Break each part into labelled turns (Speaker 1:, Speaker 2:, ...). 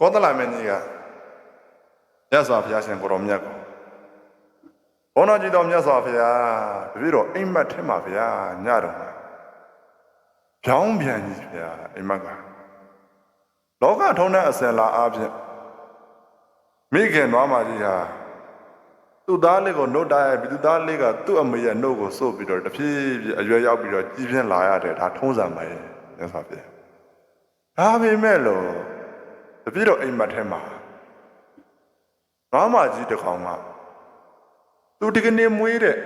Speaker 1: ကောသလမင်းကြီးကမြတ်စွာဘုရားရှင်ကိုတော်မြတ်ကိုဘုန်းတော်ကြီးတော်မြတ်စွာဘုရားတပည့်တော်အိမ်မက်ထဲမှာဘုရားညတော်မှာဖြောင်းပြန်ကြီးဘုရားအိမ်မက်ကလောကထုံးတဲ့အစင်လာအားဖြင့်မိခင်နွားမကြီးဟာသူ့သားလေးကိုနှုတ်တိုက်ပြီးသူ့သားလေးကသူ့အမေရဲ့နှုတ်ကိုစို့ပြီးတော့တဖြည်းဖြည်းအရွယ်ရောက်ပြီးတော့ကြီးပြင်းလာရတယ်ဒါထုံးစံပဲမြတ်စွာဘုရားဒါပေမဲ့လို့ တပည့်တော်အိမ်မက်ထဲမှာနွားမကြီးတစ်ကောင်ကသူဒီကနေ့မွေးတဲ့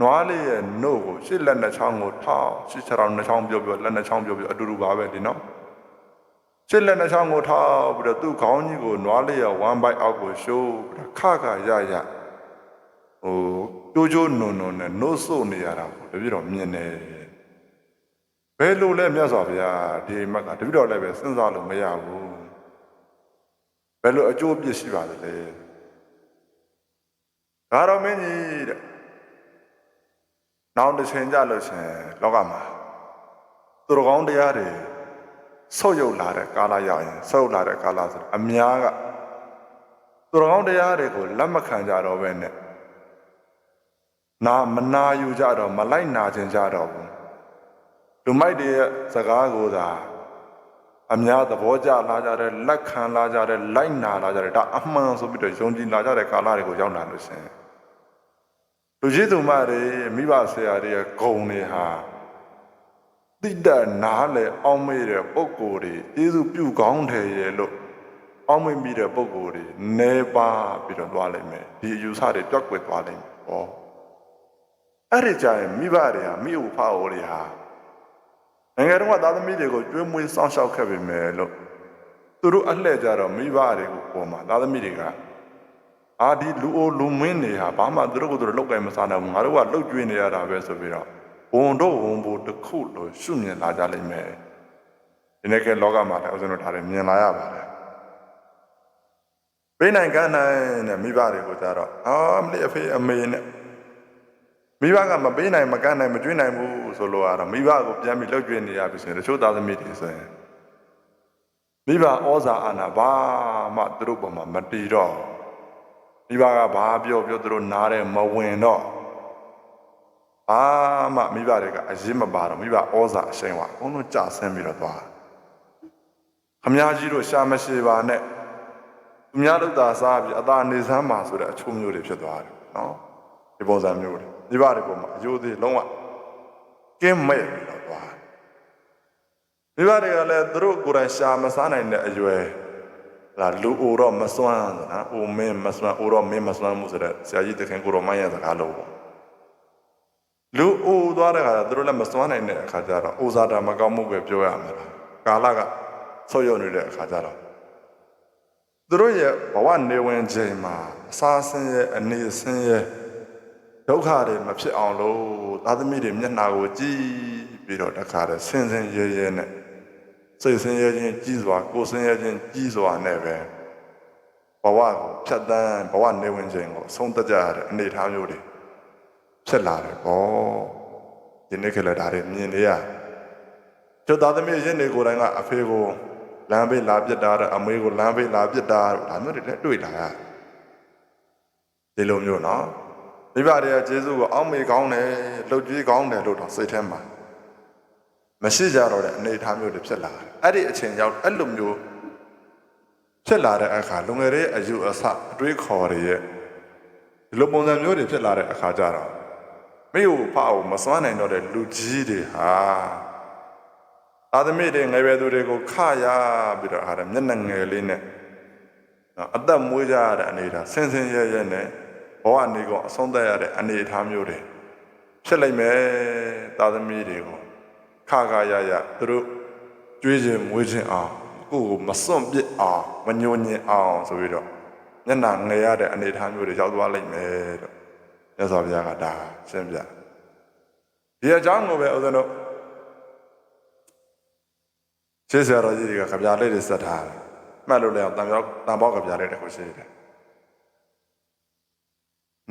Speaker 1: နွားလေးရဲ့နှုတ်ကိုရှစ်လက်နှစ်ချောင်းကိုထောက်ရှစ်ချောင်းနှစ်ချောင်းပြောပြောလက်နှစ်ချောင်းပြောပြောအတူတူပါပဲဒီနော်ရှစ်လက်နှစ်ချောင်းကိုထောက်ပြီးတော့သူ့ခေါင်းကြီးကိုနွားလေးရဲ့ဝမ်းပိုက်အောက်ကိုရှိုးပြီးတော့ခခရရဟိုကြိုးကြိုးနုံနုံနဲ့နှုတ်ဆုပ်နေရတာကိုတပည့်တော်မြင်တယ် ဘယ်လိုလဲမြတ်စွာဘုရားဒီမက်ကတပည့်တော်လည်းပဲစဉ်းစားလို့မရဘူးဘယ်လိုအကျိုးပြစ်ရှိပါသလဲဒါတော့မင်းကြီးတဲ့နောက်တစ်ချိန်ကြလို့ရှင်လောကမှာသူတော်ကောင်းတရားတွေဆုတ်ယုတ်လာတဲ့ကာလရောက်ရင်ဆုတ်လာတဲ့ကာလဆိုအများကသူတော်ကောင်းတရားတွေကိုလက်မခံကြတော့ပဲနဲ့နာမနာယူကြတော့မလိုက်နာခြင်းကြတော့ဘူး လူမိုက်တွေရဲ့စကားကိုသာအများသဘောကျလာကြတဲ့လက်ခံလာကြတဲ့လိုက်နာလာကြတဲ့ဒါအမှန်ဆိုပြီးတော့ယုံကြည်လာကြတဲ့ကာလတွေကိုရောက်လာလို့ရှင်လူကြီးသူမတွေမိဘဆရာတွေရဲ့ဂုံတွေဟာတိတ္တနားလေအောင်းမေးတဲ့ပုံကိုယ်တွေကျေးဇူးပြုကောင်းတယ်ရဲ့လို့အောင်းမေးမိတဲ့ပုံကိုယ်တွေနေပါပြီးတော့သွားလိမ့်မယ်ဒီအယူဆတွေတွက်ွယ်သွားလိမ့်မယ်ဟောအဲ့ဒီကြရင်မိဘတွေဟာမိဥဖအိုတွေဟာ နိုင်ငံတော်ကသားသမီးတွေကိုကျွေးမွေးစောင့်ရှောက်ခဲ့ပေမဲ့လို့သူတို့အလှည့်ကြတော့မိဘတွေကိုပေါ်မှာသားသမီးတွေကအာဒီလူအိုလူမင်းတွေဟာဘာမှသူတို့ကိုယ်သူတို့လောက်ကင်မစားနိုင်ဘူးငါတို့ကလှုပ်ကြွေးနေရတာပဲဆိုပြီးတော့ဝန်တော့ဝန်ဖို့တစ်ခုလို့ရှုမြင်လာကြလိမ့်မယ်ဒီနေ့ကလောကမှာလည်းဦးဇင်းတို့ဒါတွေမြင်လာရပါတယ်ပိနိုင်ကနိုင်တဲ့မိဘတွေကိုကြတော့အာမလေးအဖေအမေနဲ့မိဘကမပေးနိုင်မကန့်နိုင်မကျွေးနိုင်ဘူး ဆိုလို့ကတော့မိဘကိုပြန်ပြီးလှုပ်ကြွေးနေရပြီဆိုရင်တချို့သားသမီးတွေဆိုရင်မိဘဩဇာအာဏာဘာမှသူတို့ပေါ်မှာမတည်တော့မိဘကဘာပြောပြောသူတို့နားတယ်မဝင်တော့ဘာမှမိဘတွေကအရင်မပါတော့မိဘဩဇာအရှိန်ဝါအကုန်လုံးကြာဆင်းပြီးတော့သွားခမည်းကြီးတို့ရှာမရှိပါနဲ့သူများတို့သာစားပြီးအသာနေစမ်းပါဆိုတဲ့အချိုးမျိုးတွေဖြစ်သွားတယ်နော်ဒီပုံစံမျိုးတွေမိဘတွေပေါ်မှာအယိုးသေးလုံးဝ ကင်းမဲ့ပြီးတော့သွားမိဘတွေကလည်းသူတို့ကိုယ်တိုင်ရှာမစားနိုင်တဲ့အရွယ်လာလူအိုတော့မစွမ်းဆိုတာအိုမင်းမစွမ်းအိုတော့မင်းမစွမ်းမှုဆိုတဲ့ဆရာကြီးတခင်ကိုတော်မရဲ့စကားလို့ပေါ့လူအိုသွားတဲ့ခါကျသူတို့လည်းမစွမ်းနိုင်တဲ့အခါကျတော့အိုဇာတာမကောင်းမှုပဲပြောရမှာလားကာလကဆုတ်ယုတ်နေတဲ့အခါကျတော့သူတို့ရဲ့ဘဝနေဝင်ချိန်မှာအစာဆင်းရဲအနေဆင်းရဲ ဒုက္ခတွေမဖြစ်အောင်လို့သာသမီတွေမျက်နှာကိုကြည့်ပြီးတော့တခါတည်းဆင်းဆင်းရဲရဲနဲ့စိတ်ဆင်းရဲခြင်းကြီးစွာကိုယ်ဆင်းရဲခြင်းကြီးစွာနဲ့ပဲဘဝကိုဖြတ်တန်းဘဝနေဝင်ချိန်ကိုအဆုံးသတ်ကြရတဲ့အနေအထားမျိုးတွေဖြစ်လာတယ်ပေါ့ဒီနေ့ကလေးဒါတွေမြင်နေရကျွတ်သားသမီးရင်းတွေကိုယ်တိုင်ကအဖေကိုလမ်းဘေးလာပြစ်တာတဲ့အမေကိုလမ်းဘေးလာပြစ်တာဒါမျိုးတွေလည်းတွေ့လာရဒီလိုမျိုးနော် မိဘတွေကကျေးဇူးကိုအောက်မေကောင်းတယ်လှုပ်ကြွေးကောင်းတယ်လို့တော့စိတ်ထဲမှာမရှိကြတော့တဲ့အနေအထားမျိုးတွေဖြစ်လာတယ်အဲ့ဒီအချိန်ရောက်အဲ့လိုမျိုးဖြစ်လာတဲ့အခါလူငယ်တွေအယူအဆအတွေးခေါ်တွေရဲ့ဒီလိုပုံစံမျိုးတွေဖြစ်လာတဲ့အခါကျတော့မိကိုဖအောင်မစွမ်းနိုင်တော့တဲ့လူကြီးတွေဟာအာသမီတွေငယ်ရွယ်သူတွေကိုခရပြီးတော့ဟာမျက်နှာငယ်လေးနဲ့နော်အသက်မွေးကြရတဲ့အနေအထားဆင်းဆင်းရဲရဲနဲ့ ဘဝနေကောအဆုံးသတ်ရတဲ့အနေအထားမျိုးတွေဖြစ်လိုက်မယ်သာသမီတွေကိုခခရရသူတို့ကြွေးခြင်းမွေးခြင်းအောင်ကိုယ်ကိုမစွန့်ပစ်အောင်မညှို့ညင်အောင်ဆိုပြီးတော့မျက်နှာငယ်ရတဲ့အနေအထားမျိုးတွေရောက်သွားလိမ့်မယ်လို့မြတ်စွာဘုရားကဒါရှင်းပြဒီအကြောင်းကိုပဲဦးဇင်းတို့ရှင်းဆရာတော်ကြီးတွေကကြပြလေးတွေစက်ထားတယ်မှတ်လို့လည်းတန်ပြောတန်ပေါက်ကြပြလေးတွေကိုရှင်းတယ်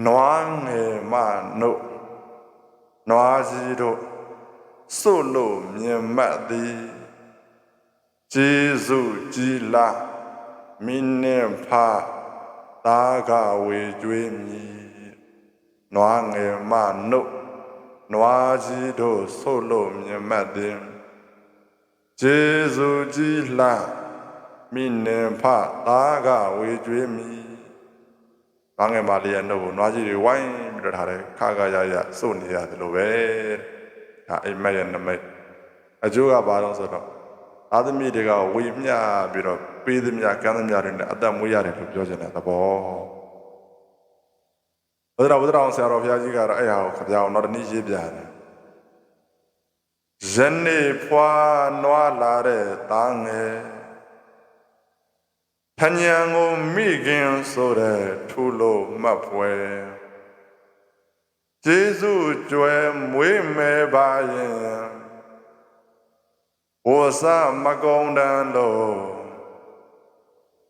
Speaker 1: နွားငယ်မနှုတ်နွားကြီးတို့စွလို့မြင်မှတ်သည်ကျေးဇူးကြီးလားမိနှင့်ဖသာကဝေကျွေးမည်နွားငယ်မနှုတ်နွားကြီးတို့ဆုတ်လို့မြင်မှတ်သည်ကျေးဇူးကြီးလှမိနှင့်ဖသာကဝေကျွေးမည် နွားငယ်မလေးရဲ့နှုတ်ကိုနွားကြီးတွေဝိုင်းပြီးတော့ထားတယ်ခါခါရရစုတ်နေရတယ်လို့ပဲဒါအိမ်မက်ရဲ့နမိတ်အကျိုးကဘာလို့ဆိုတော့အာသမီတွေကဝေမျှပြီးတော့ပေးသမျှကမ်းသမျှတွေနဲ့အသက်မွေးရတယ်လို့ပြောချင်တဲ့သဘောဘုရားဘုရားအောင်ဆရာတော်ဘုရားကြီးကတော့အဲ့ဟာကိုခပြောင်းတော့တနည်းရေးပြတယ်ယနေ့ဖွာနွားလာတဲ့သားငယ် ဖညံကိုမိခင်ဆိုတဲ့ထူလို့မှတ်ပွဲကျေးဇူးကြွယ်မွေးမယ်ပါရင်ဝဆမကုံတန်လို့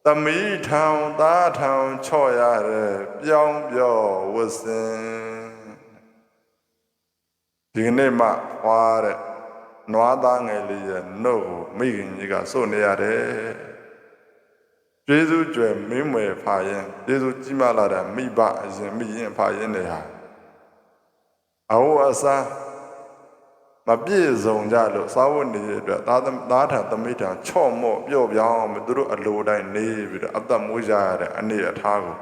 Speaker 1: သမီးထောင်သားထောင်ချော့ရတဲ့ပြောင်းပြောဝစင်ဒီကနေ့မှဟွာတဲ့နွားသားငယ်လေးရဲ့နှုတ်ကိုမိခင်ကြီးကစုတ်နေရတယ် ကျေးဇူးကြွယ်မင်းမွယ်ဖာရင်ကျေးဇူးကြီးမားလာတဲ့မိဘအရင်မိရင်ဖာရင်တွေဟာအဝအစားမပြည့်စုံကြလို့စာဝတ်နေရအတွက်သားသမသားထံသမိထံချော့မော့ပျော့ပြောင်းမသူတို့အလိုတိုင်းနေပြီးတော့အသက်မွေးကြရတဲ့အနေအထားကို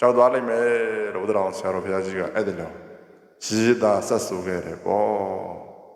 Speaker 1: ကြောက်သွားလိမ့်မယ်လို့ဘုရားတော်ဆရာတော်ဘုရားကြီးကအဲ့ဒါလို့ရည်သားဆက်ဆူခဲ့တယ်ပေါ့